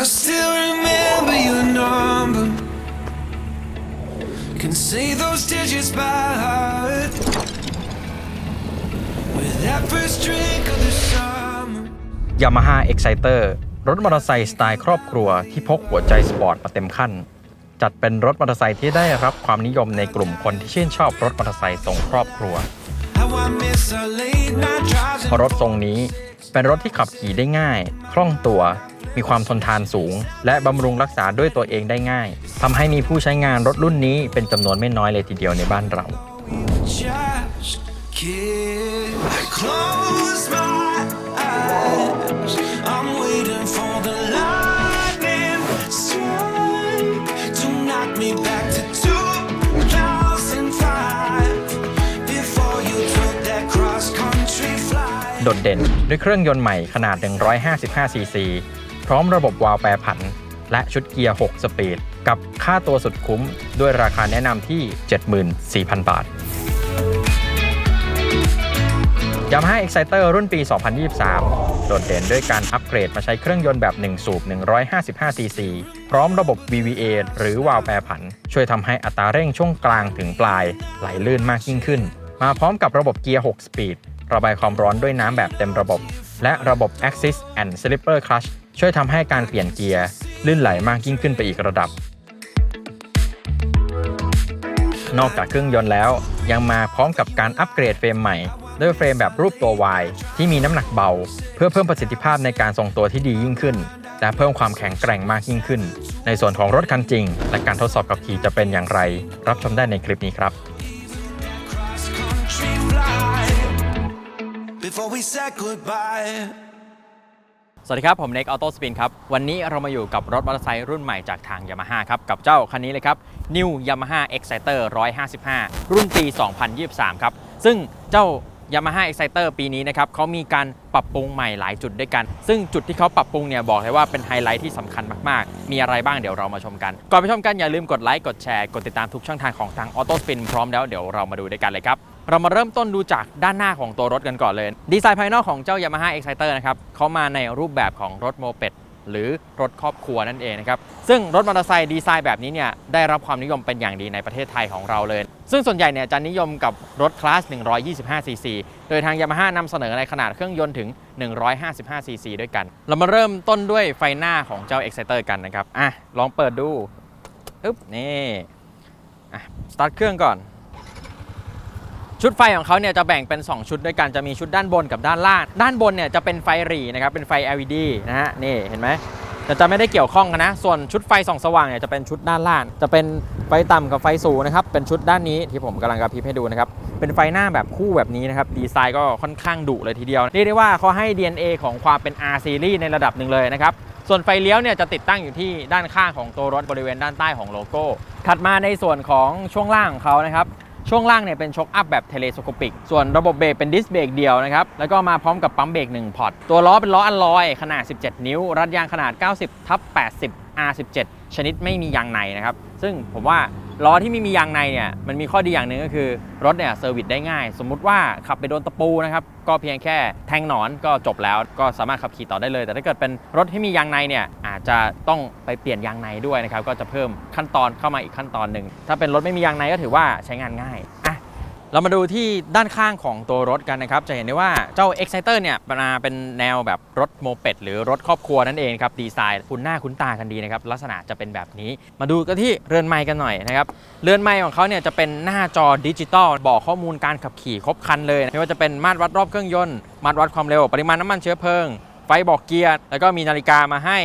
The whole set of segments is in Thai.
I still remember your number. Can say those digits by heart. With that first drink of the summer. Yamaha Exciter รถมอเตอร์ไซค์สไตล์ครอบครัวที่พกหัวใจสปอร์ตมาเต็มขั้น จัดเป็นรถมอเตอร์ไซค์ที่ได้รับความนิยมในกลุ่มคนที่ชื่นชอบรถมอเตอร์ไซค์ทรงครอบครัว How I miss our late night drives. เพราะรถทรงนี้เป็นรถที่ขับขี่ได้ง่าย คล่องตัว มีความทนทานสูง และบำรุงรักษาด้วยตัวเองได้ง่ายทำให้มีผู้ใช้งานรถรุ่นนี้เป็นจำนวนไม่น้อยเลยทีเดียวในบ้านเรา Just kid. I close my eyes. I'm waiting for the lightning strike to knock me back to 2005 before you took that cross country flight. โดดเด่นด้วยเครื่องยนต์ใหม่ขนาด 155 ซีซี พร้อมระบบวาล์วแปรผัน และชุดเกียร์ 6 สปีด กับค่าตัวสุดคุ้มด้วยราคาแนะนำที่ 74,000 บาท Yamaha Exciter รุ่นปี 2023 โดดเด่นด้วยการอัปเกรดมาใช้เครื่องยนต์แบบ 1 สูบ 155 ซีซี พร้อมระบบ VVA หรือวาล์วแปรผัน ช่วยทำให้อัตราเร่งช่วงกลางถึงปลาย ไหลลื่นมากยิ่งขึ้น มาพร้อมกับระบบเกียร์ 6 สปีด ระบายความร้อนด้วยน้ำแบบเต็มระบบ และระบบ Axis and Slipper Clutch ช่วยทำให้การเปลี่ยนเกียร์ลื่นไหลมากยิ่งขึ้นไปอีกระดับ นอกจากเครื่องยนต์แล้ว ยังมาพร้อมกับการอัปเกรดเฟรมใหม่ ด้วยเฟรมแบบรูปตัว Y ที่มีน้ำหนักเบา เพื่อเพิ่มประสิทธิภาพในการทรงตัวที่ดียิ่งขึ้น และเพิ่มความแข็งแกร่งมากยิ่งขึ้น ในส่วนของรถคันจริง และการทดสอบขับขี่จะเป็นอย่างไร รับชมได้ในคลิปนี้ครับ before we said goodbye. สวัสดีครับ ผมเน็กออโต้สปินครับ วันนี้เรามาอยู่กับรถมอเตอร์ไซค์รุ่นใหม่จากทาง Yamaha ครับ กับเจ้าคันนี้เลยครับ New Yamaha Exciter 155 รุ่นปี 2023 ครับ ซึ่งเจ้า Yamaha Exciter ปีนี้นะครับเขามีการปรับปรุงใหม่หลายจุดด้วยกัน ซึ่งจุดที่เขาปรับปรุงเนี่ยบอกเลยว่าเป็นไฮไลท์ที่สำคัญมากๆ มีอะไรบ้างเดี๋ยวเรามาชมกัน ก่อนไปชมกันอย่าลืมกดไลค์กดแชร์กดติดตามทุกช่องทางของทาง Auto Spin พร้อมแล้วเดี๋ยวเรามาดูด้วยกันเลยครับ เรามาเริ่มต้นดูจากด้านหน้าของตัวรถกันก่อนเลย ดีไซน์ภายนอกของเจ้า Yamaha Exciter นะครับเขามาในรูปแบบของรถโมเป็ดหรือรถครอบครัวนั่นเองนะครับ ซึ่งรถมอเตอร์ไซค์ดีไซน์แบบนี้เนี่ยได้รับความนิยมเป็นอย่างดีในประเทศไทยของเราเลย ซึ่งส่วนใหญ่เนี่ยจะนิยมกับรถคลาส 125ซีซีโดยทาง Yamaha นำเสนอในขนาดเครื่องยนต์ถึง 155ซีซีด้วยกัน เรามาเริ่มต้นด้วยไฟหน้าของเจ้า Exciter กันนะครับ อะ ลองเปิดดูอึ๊บ นี่ อะ สตาร์ทเครื่องก่อน ชุดไฟของเขาเนี่ยจะแบ่งเป็น 2 ชุดด้วยกันจะมีชุดด้านบนกับด้านล่าง ด้านบนเนี่ยจะเป็นไฟหรี่นะครับเป็นไฟ LED นะฮะนี่เห็นไหมแต่จะไม่ได้เกี่ยวข้องกันนะ ส่วนชุดไฟส่องสว่างเนี่ยจะเป็นชุดด้านล่าง จะเป็นไฟต่ำกับไฟสูงนะครับ เป็นชุดด้านนี้ที่ผมกำลังกระพริบให้ดูนะครับ เป็นไฟหน้าแบบคู่แบบนี้นะครับ ดีไซน์ก็ค่อนข้างดุเลยทีเดียว เรียกได้ว่าเขาให้ DNA ของความเป็น R series ในระดับหนึ่งเลยนะครับ ส่วนไฟเลี้ยวเนี่ยจะติดตั้งอยู่ที่ด้านข้างของตัวรถบริเวณด้านใต้ของโลโก้ ถัดมาในส่วนของช่วงล่างของเขานะครับ ช่วงล่างเนี่ยเป็นช็อคอัพแบบเทเลสโคปิก ส่วนระบบเบรกเป็นดิสเบรกเดียวนะครับ แล้วก็มาพร้อมกับปั๊มเบรก1พอร์ต ตัวล้อเป็นล้ออัลลอยขนาด 17 นิ้ว รัดยางขนาด 90ทับ80 R17 ชนิดไม่มียางในนะครับ ซึ่งผมว่า ล้อที่ไม่มียางในเนี่ยมันมีข้อดีอย่างหนึ่งก็คือ รถเนี่ยเซอร์วิสได้ง่าย สมมุติว่าขับไปโดนตะปูนะครับก็เพียงแค่แทงหนอนก็จบแล้ว ก็สามารถขับขี่ต่อได้เลย แต่ถ้าเกิดเป็นรถที่มียางในเนี่ยอาจจะต้องไปเปลี่ยนยางในด้วยนะครับก็จะเพิ่มขั้นตอนเข้ามาอีกขั้นตอนหนึ่งถ้าเป็นรถไม่มียางในก็ถือว่าใช้งานง่าย เรามาดูที่ด้านข้างของตัวรถกันนะครับ จะเห็นได้ว่าเจ้า Exciter เนี่ยมาเป็นแนวแบบรถโมเป็ดหรือรถครอบครัวนั่นเองครับ ดีไซน์คุ้นหน้าคุ้นตากันดีนะครับ ลักษณะจะเป็นแบบนี้ มาดูกันที่เรือนไม้กันหน่อยนะครับ เรือนไม้ของเขาเนี่ยจะเป็นหน้าจอดิจิตอลบอกข้อมูลการขับขี่ครบครันเลย ไม่ว่าจะเป็นมาตรวัดรอบเครื่องยนต์ มาตรวัดความเร็ว ปริมาณน้ำมันเชื้อเพลิง ไฟบอกเกียร์ แล้วก็มีนาฬิกามาให้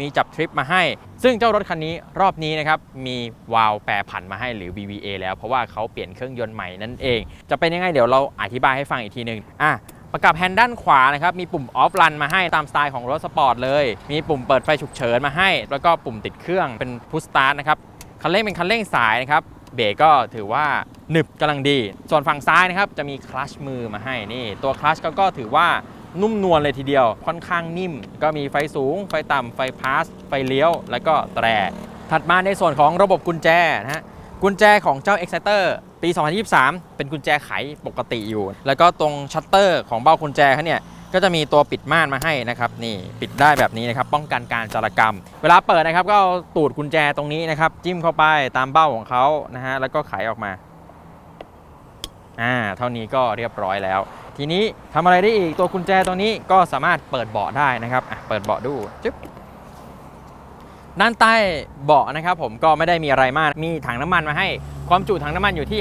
มีจับทริปมาให้ ซึ่งเจ้ารถคันนี้รอบนี้นะครับ มีวาล์วแปรผันมาให้หรือ VVA แล้วเพราะว่าเขาเปลี่ยนเครื่องยนต์ใหม่นั่นเอง จะเป็นยังไงเดี๋ยวเราอธิบายให้ฟังอีกทีหนึ่งอะประกับแฮนด์ด้านขวานะครับมีปุ่มออฟรันมาให้ตามสไตล์ของรถสปอร์ตเลย มีปุ่มเปิดไฟฉุกเฉินมาให้ แล้วก็ปุ่มติดเครื่องเป็นพุชสตาร์ทนะครับคันเร่งเป็นคันเร่งสายนะครับเบรกก็ถือว่าหนึบกำลังดี ส่วนฝั่งซ้ายนะครับจะมีคลัชมือมาให้นี่ตัวคลัชก็ถือว่า นุ่มนวลเลยทีเดียว ค่อนข้างนิ่ม ก็มีไฟสูง ไฟต่ำไฟพาส ไฟเลี้ยว แล้วก็แตร ถัดมาในส่วนของระบบกุญแจนะฮะกุญแจของเจ้า Exciter ปี 2023 เป็นกุญแจไขปกติอยู่ แล้วก็ตรงชัตเตอร์ของเบ้ากุญแจเขาเนี่ยก็จะมีตัวปิดม่านมาให้นะครับนี่ปิดได้แบบนี้นะครับป้องกันการจารกรรม เวลาเปิดนะครับก็เอาตูดกุญแจตรงนี้นะครับจิ้มเข้าไปตามเบ้าของเขานะฮะแล้วก็ไขออกมาอ่าเท่านี้ก็เรียบร้อยแล้ว ทีนี้ทำอะไรได้อีกตัวกุญแจตรงนี้ก็สามารถเปิดเบาะได้นะครับอะเปิดเบาะดูจึ๊บด้านใต้เบาะนะครับผมก็ไม่ได้มีอะไรมาก มีถังน้ำมันมาให้ ความจุถังน้ำมันอยู่ที่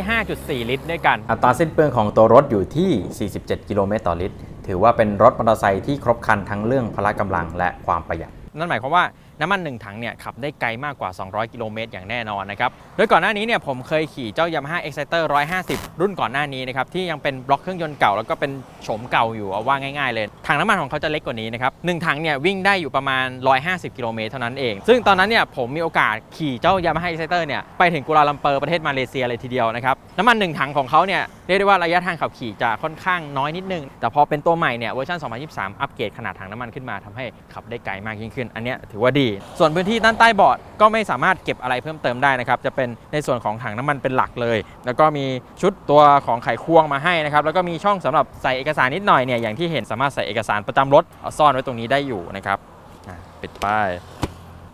5.4 ลิตรด้วยกัน อัตราสิ้นเปลืองของตัวรถอยู่ที่ 47 กิโลเมตรต่อลิตร ถือว่าเป็นรถมอเตอร์ไซค์ที่ครบครันทั้งเรื่องพละกำลังและความประหยัด นั่นหมายความว่า น้ำมัน 1 ถังเนี่ยขับได้ไกลมากกว่า 200 กิโลเมตรอย่างแน่นอนนะครับ โดยก่อนหน้านี้เนี่ยผมเคยขี่เจ้า Yamaha Exciter 150 รุ่นก่อนหน้านี้นะครับที่ยังเป็นบล็อกเครื่องยนต์เก่าแล้วก็เป็นโฉมเก่าอยู่เอาว่าง่ายๆเลย ถังน้ำมันของเขาจะเล็กกว่านี้นะครับหนึ่งถังเนี่ยวิ่งได้อยู่ประมาณ 150 กิโลเมตรเท่านั้นเอง ซึ่งตอนนั้นเนี่ยผมมีโอกาสขี่เจ้า Yamaha Exciter เนี่ยไปถึงกัวลาลัมเปอร์ประเทศมาเลเซียเลยทีเดียวนะครับน้ำมันหนึ่งถังของเขาเนี่ย รียกได้ว่าระยะทางขับขี่จะค่อนข้างน้อยนิดนึง แต่พอเป็นตัวใหม่เนี่ยเวอร์ชัน2023 อัปเกรดขนาดถังน้ำมันขึ้นมาทำให้ขับได้ไกลมากยิ่งขึ้น อันนี้ถือว่าดี ส่วนพื้นที่ด้านใต้เบาะก็ไม่สามารถเก็บอะไรเพิ่มเติมได้นะครับจะเป็นในส่วนของถังน้ำมันเป็นหลักเลย แล้วก็มีชุดตัวของไขควงมาให้นะครับแล้วก็มีช่องสำหรับใส่เอกสารนิดหน่อยเนี่ยอย่างที่เห็นสามารถใส่เอกสารประจำรถเอาซ่อนไว้ตรงนี้ได้อยู่นะครับปิดป้าย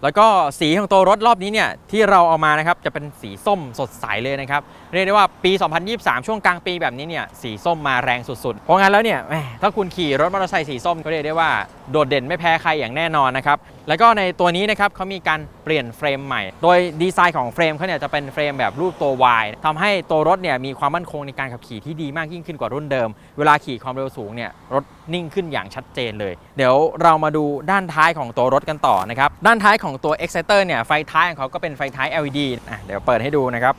แล้วก็สีของตัวรถรอบนี้เนี่ยที่เราเอามานะครับจะเป็นสีส้มสดใสเลยนะครับเรียกได้ว่าปี 2023 ช่วงกลางปีแบบนี้เนี่ยสีส้มมาแรงสุดๆ เพราะงั้นแล้วเนี่ยถ้าคุณขี่รถมอเตอร์ไซค์สีส้มก็เรียกได้ว่า โดดเด่นไม่แพ้ใครอย่างแน่นอนนะครับแล้วก็ในตัวนี้นะครับเขามีการเปลี่ยนเฟรมใหม่ โดยดีไซน์ของเฟรมเขาเนี่ยจะเป็นเฟรมแบบรูปตัว Y ทำให้ตัวรถเนี่ยมีความมั่นคงในการขับขี่ที่ดีมากยิ่งขึ้นกว่ารุ่นเดิม เวลาขี่ความเร็วสูงเนี่ยรถนิ่งขึ้นอย่างชัดเจนเลย เดี๋ยวเรามาดูด้านท้ายของตัวรถกันต่อนะครับด้านท้ายของตัว Exciter เนี่ยไฟท้ายของเขาก็เป็นไฟท้าย LED อะเดี๋ยวเปิดให้ดูนะครับ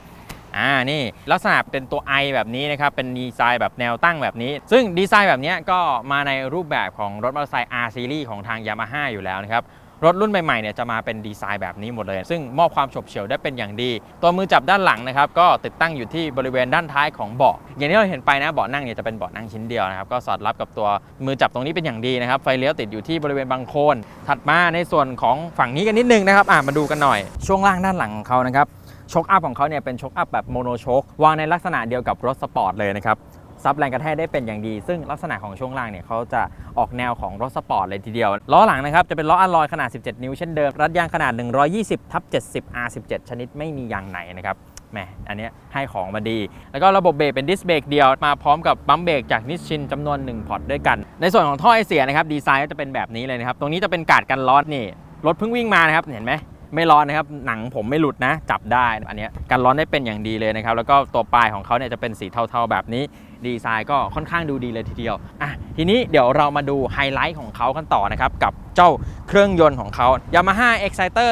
อ่านี่ลักษณะเป็นตัว I แบบนี้นะครับ เป็นดีไซน์แบบแนวตั้งแบบนี้ ซึ่งดีไซน์แบบนี้ก็มาในรูปแบบของรถมอเตอร์ไซค์ R Series ของทาง Yamaha อยู่แล้วนะครับรถรุ่นใหม่ๆเนี่ยจะมาเป็นดีไซน์แบบนี้หมดเลย ซึ่งมอบความฉบเฉี่ยวได้เป็นอย่างดี ตัวมือจับด้านหลังนะครับก็ติดตั้งอยู่ที่บริเวณด้านท้ายของเบาะ อย่างที่เราเห็นไปนะเบาะนั่งเนี่ยจะเป็นเบาะนั่งชิ้นเดียวนะครับก็สอดรับกับตัวมือจับตรงนี้เป็นอย่างดีนะครับไฟเลี้ยวติดอยู่ที่บริเวณบังโคน ถัดมาในส่วนของฝั่งนี้กันนิดนึงนะครับอะมาดูกันหน่อย ช่วงล่างด้านหลังของเขานะครับ โชคอัพของเขาเนี่ยเป็นโชคอัพแบบโมโนโชควางในลักษณะเดียวกับรถสปอร์ตเลยนะครับซับแรงกระแทกได้เป็นอย่างดี ซึ่งลักษณะของช่วงล่างเนี่ยเขาจะออกแนวของรถสปอร์ตเลยทีเดียว ล้อหลังนะครับจะเป็นล้ออะลอยขนาด 17 นิ้วเช่นเดิม รัดยางขนาด 120ทับ70 R17 ชนิดไม่มียางไหนนะครับแหมอันนี้ให้ของมาดี แล้วก็ระบบเบรกเป็นดิสเบรกเดียวมาพร้อมกับปั๊มเบรกจากนิชชินจำนวน 1 พอร์ตด้วยกัน ในส่วนของท่อไอเสียนะครับดีไซน์ก็จะเป็นแบบนี้เลยนะครับ ตรงนี้จะเป็นกาดกันร้อนนี่รถเพิ่งวิ่งมานะครับเห็นไหม ไม่ร้อนนะครับ หนังผมไม่หลุดนะ จับได้ อันนี้กันร้อนได้เป็นอย่างดีเลยนะครับ แล้วก็ตัวปลายของเขาเนี่ยจะเป็นสีเทาๆแบบนี้ ดีไซน์ก็ค่อนข้างดูดีเลยทีเดียว อะ ทีนี้เดี๋ยวเรามาดูไฮไลท์ของเขากันต่อนะครับ กับเจ้าเครื่องยนต์ของเขา Yamaha Exciter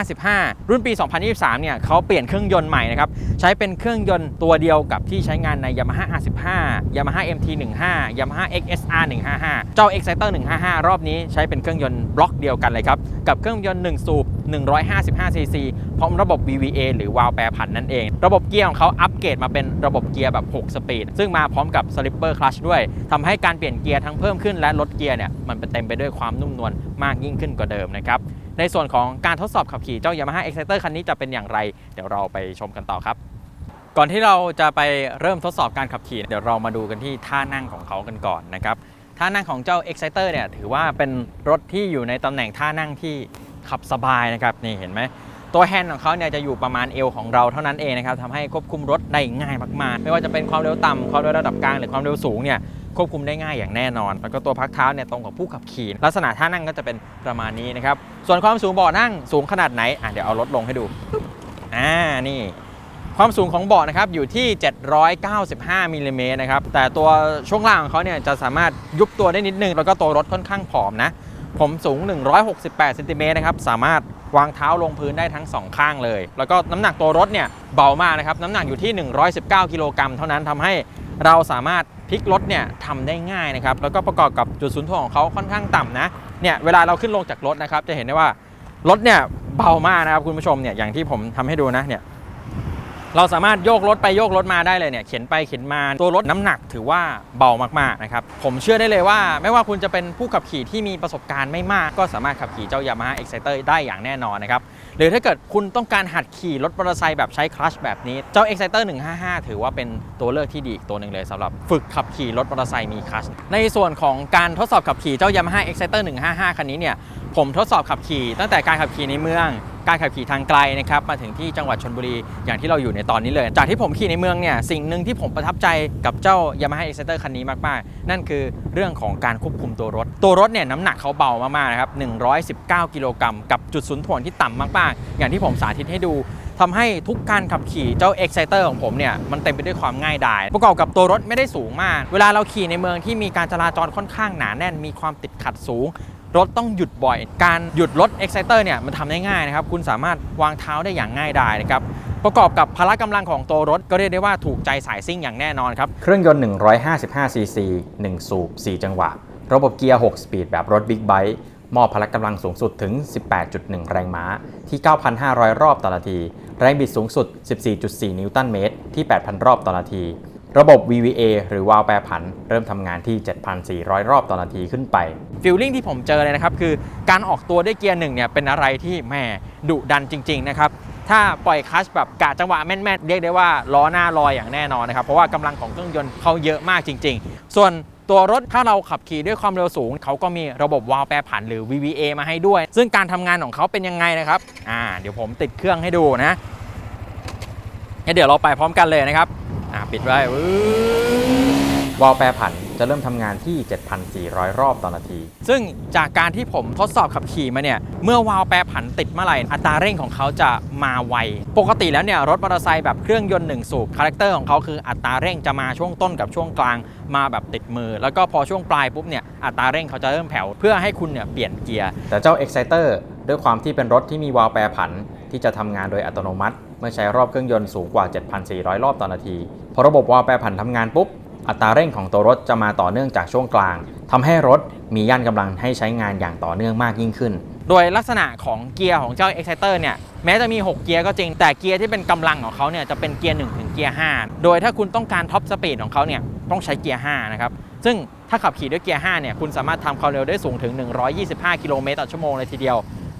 155 รุ่นปี 2023 เนี่ยเขาเปลี่ยนเครื่องยนต์ใหม่นะครับ ใช้เป็นเครื่องยนต์ตัวเดียวกับที่ใช้งานใน Yamaha R15 Yamaha MT15 Yamaha XSR 155 เจ้า Exciter 155 รอบนี้ใช้เป็นเครื่องยนต์บล็อกเดียวกันเลยครับ กับเครื่องยนต์1สูบ 155cc พร้อมระบบ VVA หรือวาล์วแปรผันนั่นเอง ระบบเกียร์ของเขาอัปเกรดมาเป็นระบบเกียร์แบบ 6 สปีด ซึ่งมาพร้อมกับ slipper clutch ด้วยทำให้การเปลี่ยนเกียร์ทั้งเพิ่มขึ้นและลดเกียร์เนี่ยมันเป็นเต็มไปด้วยความนุ่มนวลมากยิ่งขึ้นกว่าเดิมนะครับ ในส่วนของการทดสอบขับขี่เจ้า Yamaha Exciter คันนี้จะเป็นอย่างไร เดี๋ยวเราไปชมกันต่อครับก่อนที่เราจะไปเริ่มทดสอบการขับขี่ เดี๋ยวเรามาดูกันที่ท่านั่งของเขากันก่อนนะครับท่านั่งของเจ้า Exciter เนี่ยถือว่าเป็นรถที่อยู่ในตำแหน่งท่านั่งที่ ขับสบายนะครับนี่เห็นไหมตัวแฮนด์ของเขาเนี่ยจะอยู่ประมาณเอวของเราเท่านั้นเองนะครับทำให้ควบคุมรถได้ง่ายมากๆ ไม่ว่าจะเป็นความเร็วต่ำความเร็วระดับกลางหรือความเร็วสูงเนี่ยควบคุมได้ง่ายอย่างแน่นอน แล้วก็ตัวพักเท้าเนี่ยตรงกับผู้ขับขี่ลักษณะท่านั่งก็จะเป็นประมาณนี้นะครับส่วนความสูงเบาะนั่งสูงขนาดไหนอะเดี๋ยวเอารถลงให้ดูอ่านี่ความสูงของเบาะนะครับอยู่ที่ 795มิลลิเมตรนะครับแต่ตัวช่วงล่างของเขาเนี่ยจะสามารถยุบตัวได้นิดนึง แล้วก็ตัวรถค่อนข้างผอมนะ ผมสูง 168เซนติเมตรนะครับ สามารถวางเท้าลงพื้นได้ทั้งสองข้างเลย แล้วก็น้ำหนักตัวรถเนี่ยเบามากนะครับ น้ำหนักอยู่ที่ 119 กิโลกรัมเท่านั้นทำให้เราสามารถพลิกรถเนี่ยทำได้ง่ายนะครับ แล้วก็ประกอบกับจุดศูนย์ถ่วงของเขาค่อนข้างต่ำนะ เนี่ยเวลาเราขึ้นลงจากรถนะครับ จะเห็นได้ว่ารถเนี่ยเบามากนะครับคุณผู้ชมเนี่ยอย่างที่ผมทำให้ดูนะเนี่ย เราสามารถโยกรถไปโยกรถมาได้เลยเนี่ยเข็นไปเข็นมาตัวรถน้ำหนักถือว่าเบามากๆนะครับผมเชื่อได้เลยว่า ไม่ว่าคุณจะเป็นผู้ขับขี่ที่มีประสบการณ์ไม่มาก ก็สามารถขับขี่เจ้า Yamaha Exciter ได้อย่างแน่นอนนะครับหรือถ้าเกิดคุณต้องการหัดขี่รถมอเตอร์ไซค์แบบใช้คลัชแบบนี้เจ้า Exciter 155 ถือว่าเป็นตัวเลือกที่ดีอีกตัวหนึ่งเลยสำหรับฝึกขับขี่รถมอเตอร์ไซค์มีคลัชในส่วนของการทดสอบขับขี่เจ้า Yamaha Exciter 155 คันนี้เนี่ยผมทดสอบขับขี่ตั้งแต่การขับขี่ในเมือง การขับขี่ทางไกลนะครับมาถึงที่จังหวัดชนบุรีอย่างที่เราอยู่ในตอนนี้เลย จากที่ผมขี่ในเมืองเนี่ยสิ่งหนึ่งที่ผมประทับใจกับเจ้า Yamaha Exciter คันนี้มากๆ นั่นคือเรื่องของการควบคุมตัวรถ ตัวรถเนี่ยน้ำหนักเขาเบามากๆนะครับ119 กิโลกรัมกับจุดศูนย์ถ่วงที่ต่ำมากๆ อย่างที่ผมสาธิตให้ดูทำให้ทุกการขับขี่เจ้า Exciter ของผมเนี่ย มันเต็มไปด้วยความง่ายดาย ประกอบกับตัวรถไม่ได้สูงมาก เวลาเราขี่ในเมืองที่มีการจราจรค่อนข้างหนาแน่นมีความติดขัดสูง รถต้องหยุดบ่อย การหยุดรถ Exciter เนี่ยมันทำได้ง่ายนะครับ คุณสามารถวางเท้าได้อย่างง่ายดายนะครับ ประกอบกับพละกำลังของตัวรถก็เรียกได้ว่าถูกใจสายซิ่งอย่างแน่นอนครับ เครื่องยนต์ 155 ซีซี 1 สูบ 4 จังหวะ ระบบเกียร์ 6 สปีดแบบรถบิ๊กไบค์มอบพละกำลังสูงสุดถึง 18.1 แรงม้า ที่ 9,500 รอบต่อนาที แรงบิดสูงสุด 14.4 นิวตันเมตร ที่ 8,000 รอบต่อนาที ระบบ VVA หรือวาล์วแปรผัน เริ่มทำงานที่ 7,400 รอบต่อนาทีขึ้นไปฟิลลิ่งที่ผมเจอเลยนะครับ คือการออกตัวด้วยเกียร์หนึ่งเนี่ยเป็นอะไรที่แม่ดุดันจริง ๆ นะครับ ถ้าปล่อยคัชแบบกะจังหวะแม่นๆ เรียกได้ว่าล้อหน้าลอยอย่างแน่นอนนะครับ เพราะว่ากำลังของเครื่องยนต์เขาเยอะมากจริง ๆ ส่วนตัวรถถ้าเราขับขี่ด้วยความเร็วสูง เขาก็มีระบบวาล์วแปรผันหรือ VVA มาให้ด้วย ซึ่งการทำงานของเขาเป็นยังไงนะครับอ่าเดี๋ยวผมติดเครื่องให้ดูนะเดี๋ยวเราไปพร้อมกันเลยนะครับ อ่าปิดไว้วอวาล์วแปรผันจะเริ่มทำงานที่ 7,400 รอบต่อนาที ซึ่งจากการที่ผมทดสอบขับขี่มาเนี่ย เมื่อวาล์วแปรผันติดเมื่อไหร่ อัตราเร่งของเขาจะมาไว ปกติแล้วเนี่ย รถมอเตอร์ไซค์แบบเครื่องยนต์หนึ่งสูบ คาแรคเตอร์ของเขาคืออัตราเร่งจะมาช่วงต้นกับช่วงกลางมาแบบติดมือ แล้วก็พอช่วงปลายปุ๊บเนี่ย อัตราเร่งเขาจะเริ่มแผ่วเพื่อให้คุณเนี่ยเปลี่ยนเกียร์ แต่เจ้า Exciter ด้วยความที่เป็นรถที่มีวาล์วแปรผัน ที่จะทำงานโดยอัตโนมัติ เมื่อใช้รอบเครื่องยนต์สูงกว่า 7,400 รอบต่อนาที พอระบบวาล์วแปรผันทำงานปุ๊บ อัตราเร่งของตัวรถจะมาต่อเนื่องจากช่วงกลางทำให้รถมีย่านกำลังให้ใช้งานอย่างต่อเนื่องมากยิ่งขึ้น โดยลักษณะของเกียร์ของเจ้า Exciter เนี่ยแม้จะมี 6 เกียร์ก็จริง แต่เกียร์ที่เป็นกำลังของเขาเนี่ยจะเป็นเกียร์1ถึงเกียร์5โดยถ้าคุณต้องการท็อปสปีดของเขาเนี่ยต้องใช้เกียร์5นะครับซึ่งถ้าขับขี่ด้วยเกียร์5เนี่ยคุณสามารถทำความเร็วได้สูงถึง 125 กิโลเมตรต่อชั่วโมงเลยทีเดียว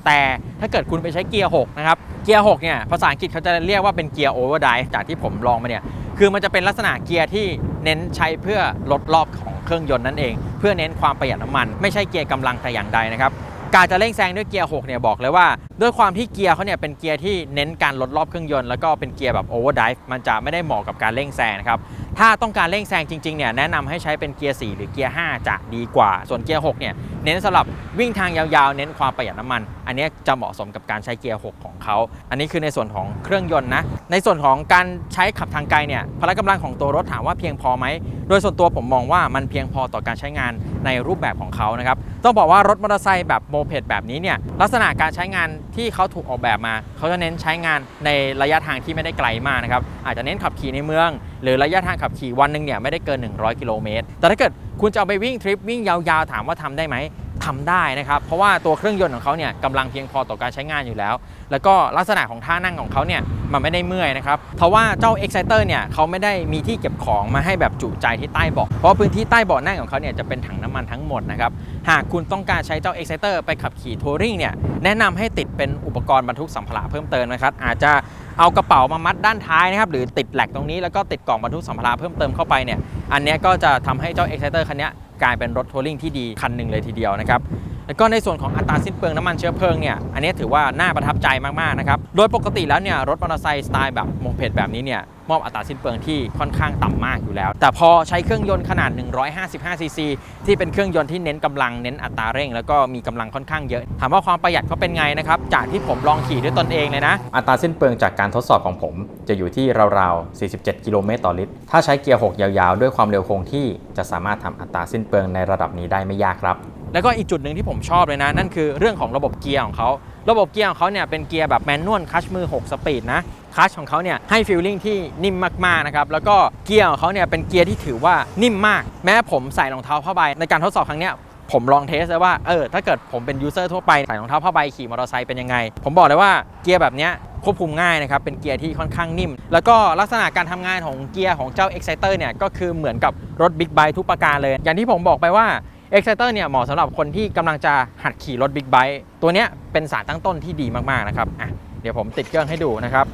แต่ถ้าเกิดคุณไปใช้เกียร์6นะครับ เกียร์6เนี่ยภาษาอังกฤษเขาจะเรียกว่าเป็นเกียร์โอเวอร์ไดจากที่ผมลองมาเนี่ย คือมันจะเป็นลักษณะเกียร์ที่เน้นใช้เพื่อลดรอบของเครื่องยนต์นั่นเอง เพื่อเน้นความประหยัดน้ำมัน ไม่ใช่เกียร์กำลังแต่อย่างใดนะครับการจะเร่งแซงด้วยเกียร์ 6 เนี่ยบอกเลยว่า ด้วยความที่เกียร์เขาเนี่ยเป็นเกียร์ที่เน้นการลดรอบเครื่องยนต์แล้วก็เป็นเกียร์แบบโอเวอร์ไดฟ์มันจะไม่ได้เหมาะกับการเร่งแซงนะครับ ถ้าต้องการเร่งแซงจริงๆเนี่ยแนะนำให้ใช้เป็นเกียร์ 4 หรือเกียร์ 5 จะดีกว่า ส่วนเกียร์ 6 เนี่ยเน้นสำหรับวิ่งทางยาวๆ เน้นความประหยัดน้ำมัน อันนี้จะเหมาะสมกับการใช้เกียร์ 6 ของเขา อันนี้คือในส่วนของเครื่องยนต์นะ ในส่วนของการใช้ขับทางไกลเนี่ยพละกำลังของตัวรถถามว่าเพียงพอไหม โดยส่วนตัวผมมองว่ามันเพียงพอต่อการใช้งานในรูปแบบของเขานะครับ ต้องบอกว่ารถมอเตอร์ไซค์แบบโมเพดแบบนี้เนี่ยลักษณะการใช้งานที่เขาถูกออกแบบมา เขาจะเน้นใช้งานในระยะทางที่ไม่ได้ไกลมากนะครับอาจจะเน้นขับขี่ในเมืองหรือระยะทางขับขี่วันหนึ่งเนี่ยไม่ได้เกิน 100 กิโลเมตร แต่ถ้าเกิดคุณจะเอาไปวิ่งทริปวิ่งยาวๆ ถามว่าทำได้ไหม ทำได้นะครับ เพราะว่าตัวเครื่องยนต์ของเขาเนี่ยกำลังเพียงพอต่อการใช้งานอยู่แล้ว แล้วก็ลักษณะของท่านั่งของเขาเนี่ยมันไม่ได้เมื่อยนะครับ เพราะว่าเจ้า Exciter เนี่ยเขาไม่ได้มีที่เก็บของมาให้แบบจุใจที่ใต้เบาะ เพราะพื้นที่ใต้เบาะนั่งของเขาเนี่ยจะเป็นถังน้ำมันทั้งหมดนะครับ หากคุณต้องการใช้เจ้า Exciter ไปขับขี่ทัวริงเนี่ยแนะนำให้ติดเป็นอุปกรณ์บรรทุกสัมภาระเพิ่มเติมนะครับ อาจจะเอากระเป๋ามามัดด้านท้ายนะครับ หรือติดแหลกตรงนี้แล้วก็ติดกล่องบรรทุกสัมภาระเพิ่มเติมเข้าไปเนี่ย อันนี้ก็จะทำให้เจ้า Exciter คันนี้ กลายเป็นรถทัวริงที่ดีคันหนึ่งเลยทีเดียวนะครับ แล้วก็ในส่วนของอัตราสิ้นเปลืองน้ำมันเชื้อเพลิงเนี่ยอันนี้ถือว่าน่าประทับใจมากๆนะครับโดยปกติแล้วเนี่ยรถมอเตอร์ไซค์สไตล์แบบโมเพดแบบนี้เนี่ยมอบอัตราสิ้นเปลืองที่ค่อนข้างต่ำมากอยู่แล้ว แต่พอใช้เครื่องยนต์ขนาด 155 ซีซี ที่เป็นเครื่องยนต์ที่เน้นกำลังเน้นอัตราเร่ง แล้วก็มีกำลังค่อนข้างเยอะ ถามว่าความประหยัดเขาเป็นไงนะครับ จากที่ผมลองขี่ด้วยตนเองเลยนะ อัตราสิ้นเปลืองจากการทดสอบของผม จะอยู่ที่ราวๆ 47 กิโลเมตรต่อลิตร ถ้าใช้เกียร์ 6 ยาวๆ ด้วยความเร็วคงที่จะสามารถทำอัตราสิ้นเปลืองในระดับนี้ได้ไม่ยากครับ แล้วก็อีกจุดหนึ่งที่ผมชอบเลยนะ นั่นคือเรื่องของระบบเกียร์ของเขาระบบเกียร์ของเขาเนี่ยเป็นเกียร์แบบแมนนวลคัชมือ 6 สปีดนะคัชของเขาเนี่ยให้ฟีลลิ่งที่นิ่มมากๆนะครับแล้วก็เกียร์ของเขาเนี่ยเป็นเกียร์ที่ถือว่านิ่มมาก แม้ผมใส่รองเท้าผ้าใบในการทดสอบครั้งเนี้ยผมลองเทสเลยว่าเออถ้าเกิดผมเป็นยูเซอร์ทั่วไปใส่รองเท้าผ้าใบขี่มอเตอร์ไซค์เป็นยังไง ผมบอกเลยว่าเกียร์แบบเนี้ยควบคุมง่ายนะครับ เป็นเกียร์ที่ค่อนข้างนิ่ม แล้วก็ลักษณะการทำงานของเกียร์ของเจ้า Exciter เนี่ยก็คือเหมือนกับรถบิ๊กไบค์ทุกประการเลย อย่างที่ผมบอกไปว่า Exciter เนี่ยเหมาะสำหรับคนที่กำลังจะหัดขี่รถบิ๊กไบค์ตัวเนี้ยเป็นสารตั้งต้นที่ดีมากๆนะครับอะเดี๋ยวผมติดเครื่องให้ดูนะครับ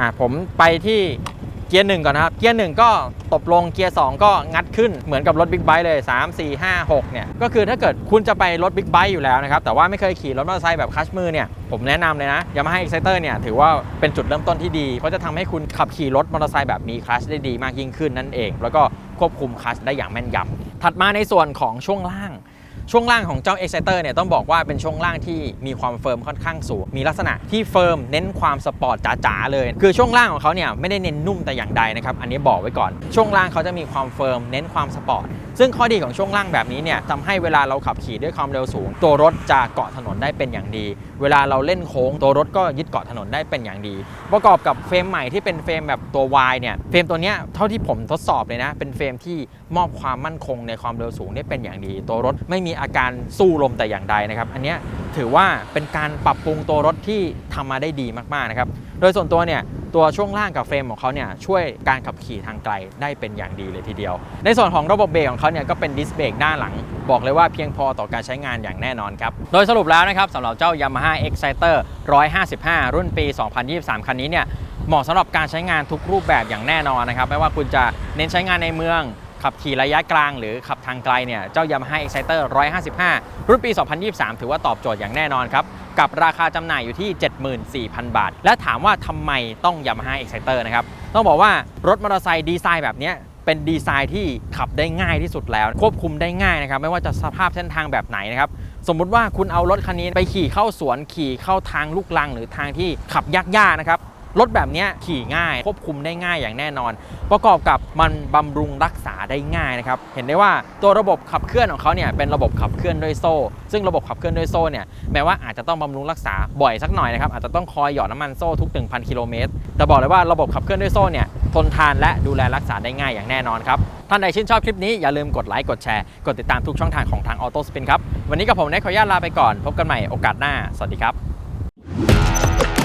อะผมไปที่เกียร์หนึ่งก่อนนะครับ เกียร์หนึ่งก็ตบลง เกียร์สองก็งัดขึ้นเหมือนกับรถบิ๊กไบค์เลย 3 4 5 6 เนี่ย ก็คือถ้าเกิดคุณจะไปรถบิ๊กไบค์อยู่แล้วนะครับ แต่ว่าไม่เคยขี่รถมอเตอร์ไซค์แบบคลัชมือเนี่ย ผมแนะนำเลยนะ Yamaha Exciter เนี่ย ถือว่าเป็นจุดเริ่มต้นที่ดี เพราะจะทำให้คุณขับขี่รถมอเตอร์ไซค์แบบมีคลัชได้ดีมากยิ่งขึ้นนั่นเอง แล้วก็ควบคุมคลัชได้อย่างแม่นยำ ถัดมาในส่วนของช่วงล่าง ช่วงล่างของเจ้า Exciter เนี่ยต้องบอกว่าเป็นช่วงล่างที่มีความเฟิร์มค่อนข้างสูง มีลักษณะที่เฟิร์มเน้นความสปอร์ตจ๋าๆเลย คือช่วงล่างของเขาเนี่ยไม่ได้เน้นนุ่มแต่อย่างใดนะครับ อันนี้บอกไว้ก่อน ช่วงล่างเขาจะมีความเฟิร์มเน้นความสปอร์ต ซึ่งข้อดีของช่วงล่างแบบนี้เนี่ยทำให้เวลาเราขับขี่ด้วยความเร็วสูง ตัวรถจะเกาะถนนได้เป็นอย่างดี เวลาเราเล่นโค้ง ตัวรถก็ยึดเกาะถนนได้เป็นอย่างดี ประกอบกับเฟรมใหม่ที่เป็นเฟรมแบบตัว Y เนี่ย เฟรมตัวเนี้ยเท่าที่ผมทดสอบเลยนะ เป็นเฟรมที่มอบความมั่นคงในความเร็วสูงได้เป็นอย่างดี ตัวรถไม่มีอาการสู้ลมแต่อย่างใดนะครับ อันนี้ถือว่าเป็นการปรับปรุงตัวรถที่ทำมาได้ดีมากๆนะครับ โดยส่วนตัวเนี่ยตัวช่วงล่างกับเฟรมของเขาเนี่ยช่วยการขับขี่ทางไกลได้เป็นอย่างดีเลยทีเดียว ในส่วนของระบบเบรกของเขาเนี่ยก็เป็นดิสเบรกด้านหลัง บอกเลยว่าเพียงพอต่อการใช้งานอย่างแน่นอนครับ โดยสรุปแล้วนะครับสำหรับเจ้า Yamaha Exciter 155 รุ่นปี 2023 คันนี้เนี่ยเหมาะสำหรับการใช้งานทุกรูปแบบอย่างแน่นอนนะครับไม่ว่าคุณจะเน้นใช้งานในเมือง ขับขี่ระยะกลางหรือขับทางไกลเนี่ยเจ้า Yamaha Exciter 155 รุ่นปี 2023 ถือว่าตอบโจทย์อย่างแน่นอนครับ กับราคาจำหน่ายอยู่ที่ 74,000 บาท และถามว่าทำไมต้อง Yamaha Exciter นะครับ ต้องบอกว่ารถมอเตอร์ไซค์ดีไซน์แบบนี้เป็นดีไซน์ที่ขับได้ง่ายที่สุดแล้ว ควบคุมได้ง่ายนะครับ ไม่ว่าจะสภาพเส้นทางแบบไหนนะครับ สมมุติว่าคุณเอารถคันนี้ไปขี่เข้าสวนขี่เข้าทางลูกลัง หรือทางที่ขับยากๆนะครับ รถแบบนี้ขี่ง่าย ควบคุมได้ง่ายอย่างแน่นอน ประกอบกับมันบำรุงรักษาได้ง่ายนะครับ เห็นได้ว่าตัวระบบขับเคลื่อนของเขาเนี่ยเป็นระบบขับเคลื่อนด้วยโซ่ ซึ่งระบบขับเคลื่อนด้วยโซ่เนี่ยแม้ว่าอาจจะต้องบำรุงรักษาบ่อยสักหน่อยนะครับอาจจะต้องคอยหยอดน้ำมันโซ่ทุก 1,000 กิโลเมตรแต่บอกเลยว่าระบบขับเคลื่อนด้วยโซ่เนี่ยทนทานและดูแลรักษาได้ง่ายอย่างแน่นอนครับท่านใดชื่นชอบคลิปนี้อย่าลืมกดไลค์กดแชร์กดติดตามทุกช่องทางของทางออโต้สปินครับวันนี้กับผมเนทขออนุญาตลาไปก่อน พบกันใหม่โอกาสหน้าสวัสดีครับ